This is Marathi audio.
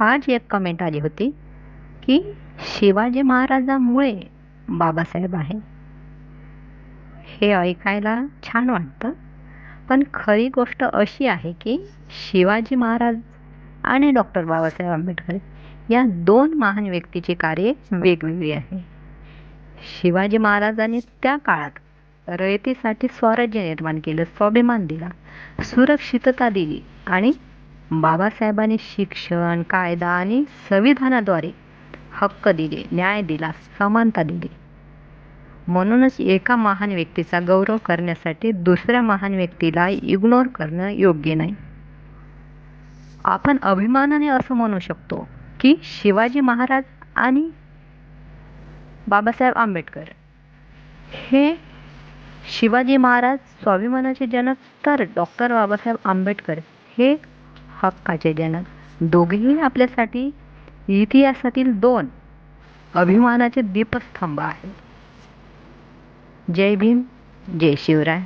आज एक कमेंट आली होती की शिवाजी महाराजामुळे बाबासाहेब आहे. हे ऐकायला छान वाटतं. पण खरी गोष्ट अशी आहे की शिवाजी महाराज आणि डॉक्टर बाबासाहेब आंबेडकर या दोन महान व्यक्तीची कार्ये वेगवेगळी आहे. शिवाजी महाराजांनी त्या काळात रयतीसाठी स्वराज्य निर्माण केलं स्वाभिमान दिला सुरक्षितता दिली आणि बाबासाहेबांनी शिक्षण कायदा आणि संविधानाद्वारे हक्क दिले न्याय दिला समानता दिली. म्हणूनच एका महान व्यक्तीचा गौरव करण्यासाठी दुसऱ्या महान व्यक्तीला इग्नोर करणं योग्य नाही. आपण अभिमानाने असं म्हणू शकतो की शिवाजी महाराज आणि बाबासाहेब आंबेडकर हे शिवाजी महाराज स्वाभिमानाचे जनक तर डॉक्टर बाबासाहेब आंबेडकर हे हक्काचे जनक दोघेही आपल्यासाठी इतिहासातील दोन अभिमानाचे दीपस्तंभ आहेत. जय भीम जय शिवराय.